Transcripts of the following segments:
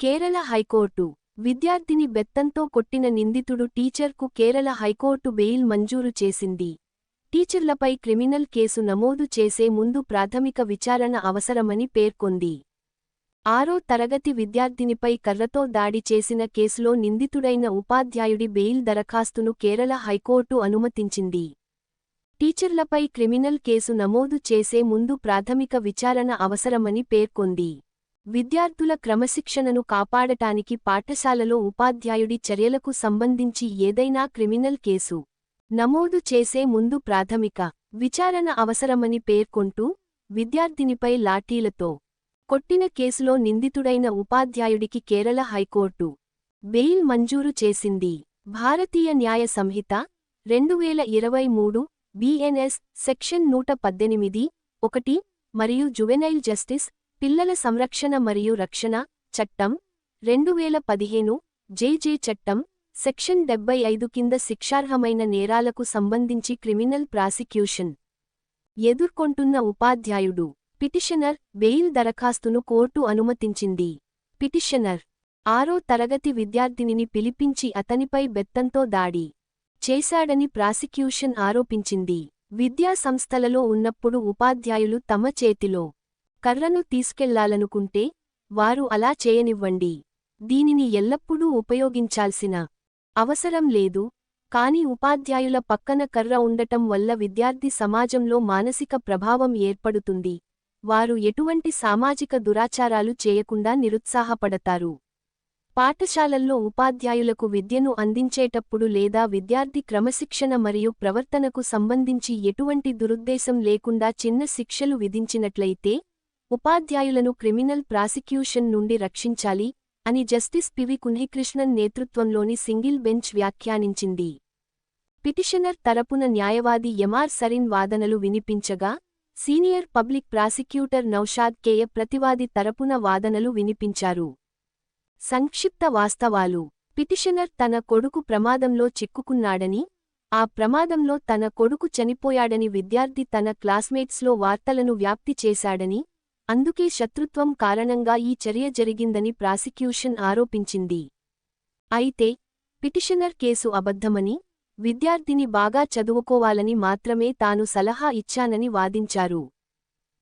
Kerala high court. విద్యార్థిని బెత్తంతో కొట్టిన నిందితుడు టీచర్కు కేరళ హైకోర్టు బెయిల్ మంజూరు చేసింది. టీచర్లపై క్రిమినల్ కేసు నమోదు చేసే ముందు ప్రాథమిక విచారణ అవసరమని పేర్కొంది. ఆరో తరగతి విద్యార్థినిపై కర్రతో దాడి చేసిన కేసులో నిందితుడైన ఉపాధ్యాయుడి బెయిల్ దరఖాస్తును కేరళ హైకోర్టు అనుమతించింది. టీచర్లపై క్రిమినల్ కేసు నమోదు చేసే ముందు ప్రాథమిక విచారణ అవసరమని పేర్కొంది. విద్యార్థుల క్రమశిక్షణను కాపాడటానికి పాఠశాలలో ఉపాధ్యాయుడి చర్యలకు సంబంధించి ఏదైనా క్రిమినల్ కేసు నమోదు చేసే ముందు ప్రాథమిక విచారణ అవసరమని పేర్కొంటూ విద్యార్థినిపై లాఠీలతో కొట్టిన కేసులో నిందితుడైన ఉపాధ్యాయుడికి కేరళ హైకోర్టు బెయిల్ మంజూరు చేసింది. భారతీయ న్యాయ సంహిత రెండు వేల ఇరవై మూడు బిఎన్ఎస్ సెక్షన్ నూట పద్దెనిమిది ఒకటి మరియు జువెనైల్ జస్టిస్ పిల్లల సంరక్షణ మరియు రక్షణ చట్టం రెండు వేల పదిహేను జేజే చట్టం సెక్షన్ డెబ్బై ఐదు కింద శిక్షార్హమైన నేరాలకు సంబంధించి క్రిమినల్ ప్రాసిక్యూషన్. ఎదుర్కొంటున్న ఉపాధ్యాయుడు పిటిషనర్ బెయిల్ దరఖాస్తును కోర్టు అనుమతించింది. పిటిషనర్ ఆరో తరగతి విద్యార్థినిని పిలిపించి అతనిపై బెత్తంతో దాడి చేశాడని ప్రాసిక్యూషన్ ఆరోపించింది. విద్యా సంస్థలలో ఉన్నప్పుడు ఉపాధ్యాయులు తమ చేతిలో కర్రను తీసుకెళ్ళాలనుకుంటే వారు అలా చేయనివ్వండి. దీనిని ఎల్లప్పుడూ ఉపయోగించాల్సిన అవసరం లేదు. కాని ఉపాధ్యాయుల పక్కన కర్ర ఉండటం వల్ల విద్యార్థి సమాజంలో మానసిక ప్రభావం ఏర్పడుతుంది. వారు ఎటువంటి సామాజిక దురాచారాలు చేయకుండా నిరుత్సాహపడతారు. పాఠశాలల్లో ఉపాధ్యాయులకు విద్యను అందించేటప్పుడు లేదా విద్యార్థి క్రమశిక్షణ మరియు ప్రవర్తనకు సంబంధించి ఎటువంటి దురుద్దేశం లేకుండా చిన్న శిక్షలు విధించినట్లయితే ఉపాధ్యాయులను క్రిమినల్ ప్రాసిక్యూషన్ నుండి రక్షించాలి అని జస్టిస్ పివి కున్హికృష్ణన్ నేతృత్వంలోని సింగిల్ బెంచ్ వ్యాఖ్యానించింది. పిటిషనర్ తరపున న్యాయవాది ఎమార్ సరిన్ వాదనలు వినిపించగా senior public prosecutor Naushad K A ప్రతివాది తరపున వాదనలు వినిపించారు. సంక్షిప్త వాస్తవాలు. పిటిషనర్ తన కొడుకు ప్రమాదంలో చిక్కుకున్నాడని ఆ ప్రమాదంలో తన కొడుకు చనిపోయాడని విద్యార్థి తన క్లాస్మేట్స్లో వార్తలను వ్యాప్తి చేశాడని అందుకే శత్రుత్వం కారణంగా ఈ చర్య జరిగిందని ప్రాసిక్యూషన్ ఆరోపించింది. అయితే పిటిషనర్ కేసు అబద్ధమని విద్యార్థిని బాగా చదువుకోవాలని మాత్రమే తాను సలహా ఇచ్చానని వాదించారు.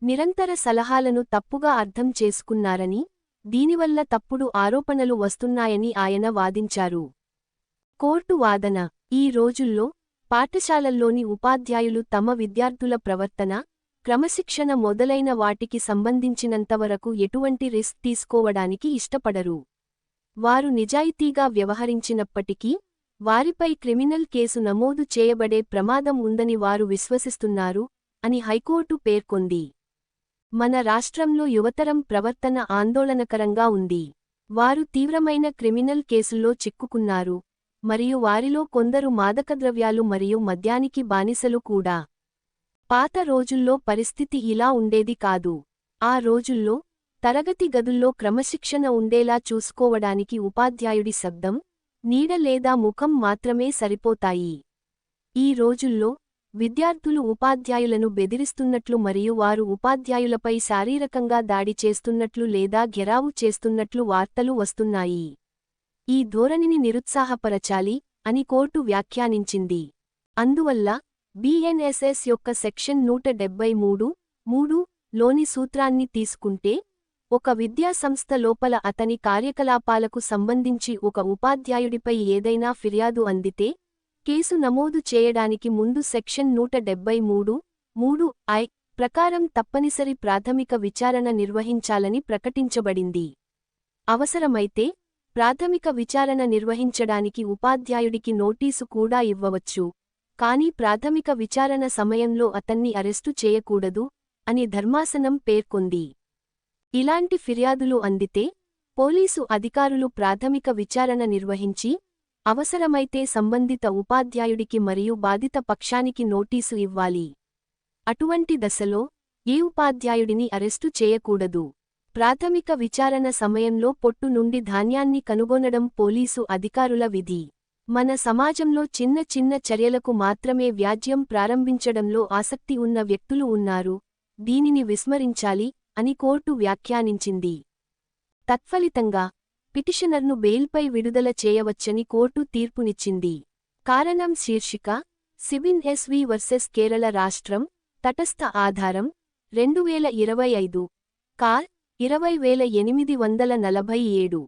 నిరంతర సలహాలను తప్పుగా అర్థం చేసుకున్నారని దీనివల్ల తప్పుడు ఆరోపణలు వస్తున్నాయని ఆయన వాదించారు. కోర్టు వాదన ఈ రోజుల్లో పాఠశాలల్లోని ఉపాధ్యాయులు తమ విద్యార్థుల ప్రవర్తన క్రమశిక్షణ మొదలైన వాటికి సంబంధించినంతవరకు ఎటువంటి రిస్క్ తీసుకోవడానికి ఇష్టపడరు. వారు నిజాయితీగా వ్యవహరించినప్పటికీ వారిపై క్రిమినల్ కేసు నమోదు చేయబడే ప్రమాదం ఉందని వారు విశ్వసిస్తున్నారు అని హైకోర్టు పేర్కొంది. మన రాష్ట్రంలో యువతరం ప్రవర్తన ఆందోళనకరంగా ఉంది. వారు తీవ్రమైన క్రిమినల్ కేసుల్లో చిక్కుకున్నారు మరియు వారిలో కొందరు మాదకద్రవ్యాలు మరియు మద్యానికి బానిసలు కూడా. పాత రోజుల్లో పరిస్థితి ఇలా ఉండేది కాదు. ఆ రోజుల్లో తరగతి గదుల్లో క్రమశిక్షణ ఉండేలా చూసుకోవడానికి ఉపాధ్యాయుడి శబ్దం నీడ లేదా ముఖం మాత్రమే సరిపోతాయి. ఈ రోజుల్లో విద్యార్థులు ఉపాధ్యాయులను బెదిరిస్తున్నట్లు మరియు వారు ఉపాధ్యాయులపై శారీరకంగా దాడి చేస్తున్నట్లు లేదా ఘెరావు చేస్తున్నట్లు వార్తలు వస్తున్నాయి. ఈ ధోరణిని నిరుత్సాహపరచాలి అని కోర్టు వ్యాఖ్యానించింది. అందువల్ల బిఎన్ఎస్ఎస్ యొక్క సెక్షన్ నూట డెబ్బై మూడు మూడు లోని సూత్రాన్ని తీసుకుంటే ఒక విద్యాసంస్థ లోపల అతని కార్యకలాపాలకు సంబంధించి ఒక ఉపాధ్యాయుడిపై ఏదైనా ఫిర్యాదు అందితే కేసు నమోదు చేయడానికి ముందు సెక్షన్ నూట డెబ్బై మూడు మూడు ఐ ప్రకారం తప్పనిసరి ప్రాథమిక విచారణ నిర్వహించాలని ప్రకటించబడింది. అవసరమైతే ప్రాథమిక విచారణ నిర్వహించడానికి ఉపాధ్యాయుడికి నోటీసు కూడా ఇవ్వవచ్చు. కానీ ప్రాథమిక విచారణ సమయంలో అతన్ని అరెస్టు చేయకూడదు అని ధర్మాసనం పేర్కొంది. ఇలాంటి ఫిర్యాదులు అందితే పోలీసు అధికారులు ప్రాథమిక విచారణ నిర్వహించి అవసరమైతే సంబంధిత ఉపాధ్యాయుడికి మరియు బాధిత పక్షానికి నోటీసు ఇవ్వాలి. అటువంటి దశలో ఏ ఉపాధ్యాయుడిని అరెస్టు చేయకూడదు. ప్రాథమిక విచారణ సమయంలో పొట్టు నుండి ధాన్యాన్ని కనుగొనడం పోలీసు అధికారుల విధి. మన సమాజంలో చిన్న చిన్న చర్యలకు మాత్రమే వ్యాజ్యం ప్రారంభించడంలో ఆసక్తి ఉన్న వ్యక్తులు ఉన్నారు. దీనిని విస్మరించాలి అని కోర్టు వ్యాఖ్యానించింది. తత్ఫలితంగా పిటిషనర్ను బెయిల్పై విడుదల చేయవచ్చని కోర్టు తీర్పునిచ్చింది. కారణం శీర్షిక సివిన్ ఎస్వి వర్సెస్ కేరళ రాష్ట్రం తటస్థ ఆధారం రెండు వేల ఇరవై ఐదు కార్ ఇరవై వేల ఎనిమిది వందల నలభై ఏడు.